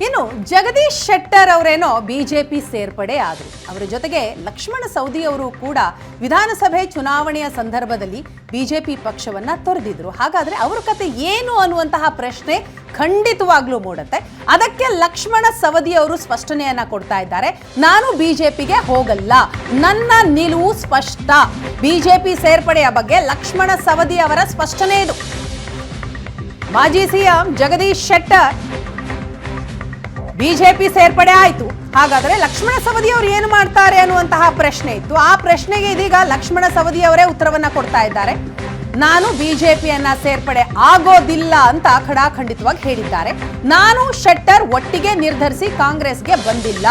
ಇನ್ನು ಜಗದೀಶ್ ಶೆಟ್ಟರ್ ಅವರೇನೋ ಬಿಜೆಪಿ ಸೇರ್ಪಡೆ ಆದರು. ಅವರ ಜೊತೆಗೆ ಲಕ್ಷ್ಮಣ ಸೌದಿ ಅವರು ಕೂಡ ವಿಧಾನಸಭೆ ಚುನಾವಣೆಯ ಸಂದರ್ಭದಲ್ಲಿ ಬಿಜೆಪಿ ಪಕ್ಷವನ್ನ ತೊರೆದಿದ್ರು. ಹಾಗಾದ್ರೆ ಅವರ ಕತೆ ಏನು ಅನ್ನುವಂತಹ ಪ್ರಶ್ನೆ ಖಂಡಿತವಾಗ್ಲೂ ಮೂಡುತ್ತೆ. ಅದಕ್ಕೆ ಲಕ್ಷ್ಮಣ ಸವದಿ ಅವರು ಸ್ಪಷ್ಟನೆಯನ್ನ ಕೊಡ್ತಾ ಇದ್ದಾರೆ. ನಾನು ಬಿಜೆಪಿಗೆ ಹೋಗಲ್ಲ. ನನ್ನ ನಿಲುವು ಸ್ಪಷ್ಟ. ಬಿಜೆಪಿ ಸೇರ್ಪಡೆಯ ಬಗ್ಗೆ ಲಕ್ಷ್ಮಣ ಸವದಿ ಅವರ ಸ್ಪಷ್ಟನೆ ಇದು. ಮಾಜಿ ಸಿಎಂ ಜಗದೀಶ್ ಶೆಟ್ಟರ್ ಬಿಜೆಪಿ ಸೇರ್ಪಡೆ ಆಯಿತು. ಹಾಗಾದ್ರೆ ಲಕ್ಷ್ಮಣ ಸವದಿ ಅವರು ಏನು ಮಾಡ್ತಾರೆ ಅನ್ನುವಂತಹ ಪ್ರಶ್ನೆ ಇತ್ತು. ಆ ಪ್ರಶ್ನೆಗೆ ಇದೀಗ ಲಕ್ಷ್ಮಣ ಸವದಿ ಅವರೇ ಉತ್ತರವನ್ನ ಕೊಡ್ತಾ ಇದ್ದಾರೆ. ನಾನು ಬಿಜೆಪಿಯನ್ನ ಸೇರ್ಪಡೆ ಆಗೋದಿಲ್ಲ ಅಂತ ಖಡಾಖಂಡಿತವಾಗಿ ಹೇಳಿದ್ದಾರೆ. ನಾನು ಶೆಟ್ಟರ್ ಒಟ್ಟಿಗೆ ನಿರ್ಧರಿಸಿ ಕಾಂಗ್ರೆಸ್ಗೆ ಬಂದಿಲ್ಲ.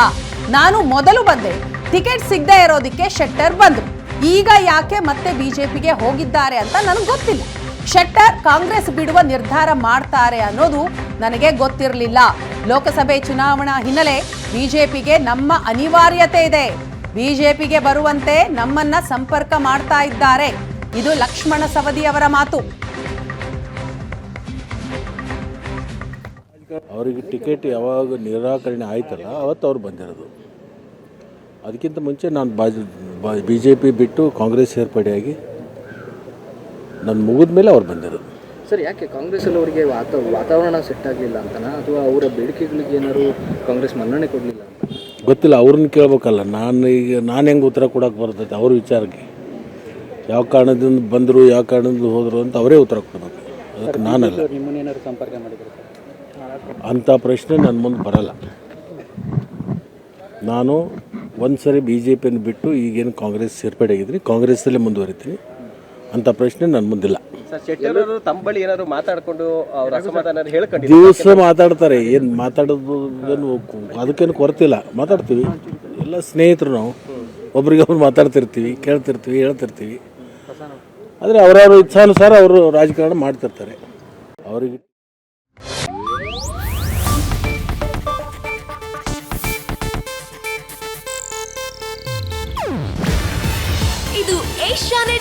ನಾನು ಮೊದಲು ಬಂದೆ. ಟಿಕೆಟ್ ಸಿಗದೆ ಇರೋದಕ್ಕೆ ಶೆಟ್ಟರ್ ಬಂದ್ರು. ಈಗ ಯಾಕೆ ಮತ್ತೆ ಬಿಜೆಪಿಗೆ ಹೋಗಿದ್ದಾರೆ ಅಂತ ನನಗೆ ಗೊತ್ತಿಲ್ಲ. ಶೆಟ್ಟರ್ ಕಾಂಗ್ರೆಸ್ ಬಿಡುವ ನಿರ್ಧಾರ ಮಾಡ್ತಾರೆ ಅನ್ನೋದು ನನಗೆ ಗೊತ್ತಿರಲಿಲ್ಲ. ಲೋಕಸಭೆ ಚುನಾವಣಾ ಹಿನ್ನೆಲೆ ಬಿಜೆಪಿಗೆ ನಮ್ಮ ಅನಿವಾರ್ಯತೆ ಇದೆ. ಬಿಜೆಪಿಗೆ ಬರುವಂತೆ ನಮ್ಮನ್ನ ಸಂಪರ್ಕ ಮಾಡ್ತಾ ಇದ್ದಾರೆ. ಇದು ಲಕ್ಷ್ಮಣ ಸವದಿ ಅವರ ಮಾತು. ಅವರಿಗೆ ಟಿಕೆಟ್ ಯಾವಾಗ ನಿರಾಕರಣೆ ಆಯ್ತಲ್ಲ, ಅವತ್ತು ಅವ್ರು ಬಂದಿರೋದು. ಅದಕ್ಕಿಂತ ಮುಂಚೆ ನಾನು ಬಿ ಜೆ ಪಿ ಬಿಟ್ಟು ಕಾಂಗ್ರೆಸ್ ಸೇರ್ಪಡೆಯಾಗಿ, ನಾನು ಮುಗಿದ ಮೇಲೆ ಅವ್ರು ಬಂದಿರೋದು. ಸರ್ ಯಾಕೆ ಕಾಂಗ್ರೆಸ್ಸಲ್ಲಿ ಅವರಿಗೆ ವಾತ ವಾತಾವರಣ ಸೆಟ್ ಆಗಲಿಲ್ಲ ಅಂತನಾ? ಅಥವಾ ಅವರ ಬೇಡಿಕೆಗಳಿಗೆ ಏನಾದ್ರು ಕಾಂಗ್ರೆಸ್ ಮನ್ನಣೆ ಕೊಡಲಿಲ್ಲ ಅಂತ? ಗೊತ್ತಿಲ್ಲ ಅವ್ರನ್ನ ಕೇಳ್ಬೇಕಲ್ಲ. ನಾನು ಈಗ ನಾನು ಹೆಂಗೆ ಉತ್ತರ ಕೊಡೋಕೆ ಬರ್ತೈತೆ ಅವ್ರ ವಿಚಾರಕ್ಕೆ? ಯಾವ ಕಾರಣದಿಂದ ಬಂದರು ಯಾವ ಕಾರಣದಿಂದ ಹೋದರು ಅಂತ ಅವರೇ ಉತ್ತರ ಕೊಡಬೇಕು. ಅದಕ್ಕೆ ನಾನಲ್ಲ. ನಿಮ್ಮನ್ನೇನಾದ್ರು ಸಂಪರ್ಕ ಮಾಡಿದ್ರು ಅಂಥ ಪ್ರಶ್ನೆ ನನ್ನ ಮುಂದೆ ಬರಲ್ಲ. ನಾನು ಒಂದು ಸರಿ ಬಿ ಜೆ ಪಿಯನ್ನು ಬಿಟ್ಟು ಈಗೇನು ಕಾಂಗ್ರೆಸ್ ಸೇರ್ಪಡೆ ಆಗಿದ್ರಿ ಕಾಂಗ್ರೆಸ್ಸಲ್ಲೇ ಮುಂದುವರಿತೀನಿ. ಅಂಥ ಪ್ರಶ್ನೆ ನನ್ನ ಮುಂದಿಲ್ಲ. ತಮ್ಮ ಬಳಿ ಏನಾದ್ರು ಮಾತಾಡ್ಕೊಂಡು ಅವ್ರ ಅಸಮಾಧಾನ ದಿವಸ ಮಾತಾಡ್ತಾರೆ ಏನು ಮಾತಾಡೋದು ಏನು ಅದಕ್ಕೇನು ಕೊರತಿಲ್ಲ. ಮಾತಾಡ್ತೀವಿ. ಎಲ್ಲ ಸ್ನೇಹಿತರು ನಾವು. ಒಬ್ರಿಗೊಬ್ರು ಮಾತಾಡ್ತಿರ್ತೀವಿ ಕೇಳ್ತಿರ್ತೀವಿ ಹೇಳ್ತಿರ್ತೀವಿ. ಆದರೆ ಅವರವ್ರ ಇಚ್ಛಾನುಸಾರ ಅವರು ರಾಜಕಾರಣ ಮಾಡ್ತಿರ್ತಾರೆ. ಅವರಿಗೆ ಇದು ಏಷ್ಯಾನೆಟ್